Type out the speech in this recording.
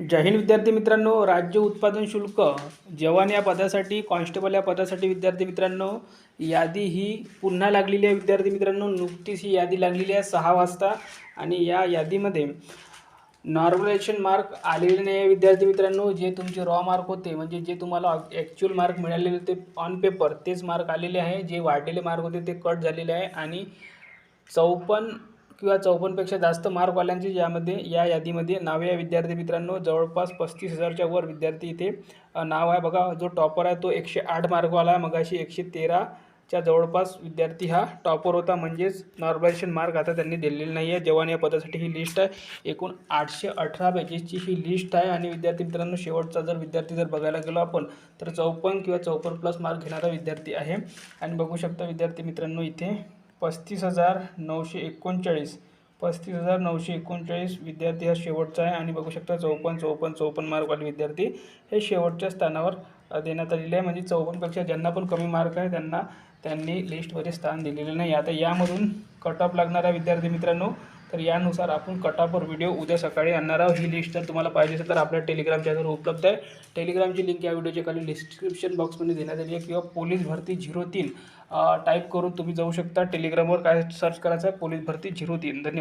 जय हिंद विद्यार्थी मित्रांनो राज्य उत्पादन शुल्क जवान या पदासाठी कॉन्स्टेबल या पदासाठी विद्यार्थी मित्रांनो यादी ही पुन्हा लागलेली आहे विद्यार्थी मित्रांनो नुकतीच ही यादी लागलेली आहे सहा वाजता आणि या यादीमध्ये नॉर्मलायझेशन मार्क आलेले नाही आहे विद्यार्थी मित्रांनो जे तुमचे रॉ मार्क होते म्हणजे जे तुम्हाला ॲक्च्युअल मार्क मिळालेले होते ऑन पेपर तेच मार्क आलेले आहे जे वाढलेले मार्क होते ते कट झालेले आहे आणि चौपन्न किंवा चौपन्नपेक्षा जास्त मार्कवाल्यांची यामध्ये या यादीमध्ये नावे आहे. विद्यार्थी मित्रांनो जवळपास पस्तीस हजारच्या वर विद्यार्थी इथे नाव आहे. बघा जो टॉपर आहे तो एकशे आठ मार्कवाला आहे. मगाशी एकशे तेराच्या जवळपास विद्यार्थी हा टॉपर होता. म्हणजेच नॉर्मलायझेशन मार्क आता त्यांनी दिलेले नाही आहे जवान या पदासाठी ही लिस्ट आहे. एकूण आठशे अठरा पेजेसची ही लिस्ट आहे. आणि विद्यार्थी मित्रांनो शेवटचा जर विद्यार्थी जर बघायला गेलो आपण तर चौपन्न किंवा चौपन्न प्लस मार्क घेणारा विद्यार्थी आहे. आणि बघू शकता विद्यार्थी मित्रांनो इथे पस्तीस हजार नऊशे एकोणचाळीस. पस्तीस हजार नऊशे एकोणचाळीस विद्यार्थी हा शेवटचा आहे आणि बघू शकता चौपन्न चौपन्न चौपन्न मार्कवाले विद्यार्थी हे शेवटच्या स्थानावर देण्यात आलेले आहे. म्हणजे चौपन्नपेक्षा ज्यांना पण कमी मार्क आहे त्यांना त्यांनी लिस्टमध्ये स्थान दिलेलं नाही. आता यामधून कट ऑफ लागणारा विद्यार्थी मित्रांनो तर यानुसार आपण कटापर व्हिडिओ उद्या सकाळी आणणार आहोत. ही लिस्ट जर तुम्हाला पाहिजे असेल तर आपल्या टेलिग्राम चॅनलवर उपलब्ध आहे. टेलिग्रामची लिंक या व्हिडिओच्या खाली डिस्क्रिप्शन बॉक्समध्ये देण्यात आली आहे किंवा पोलीस भरती झिरो तीन टाईप करून तुम्ही जाऊ शकता. टेलिग्रामवर काय सर्च करायचं आहे? पोलीस भरती झिरो तीन. धन्यवाद.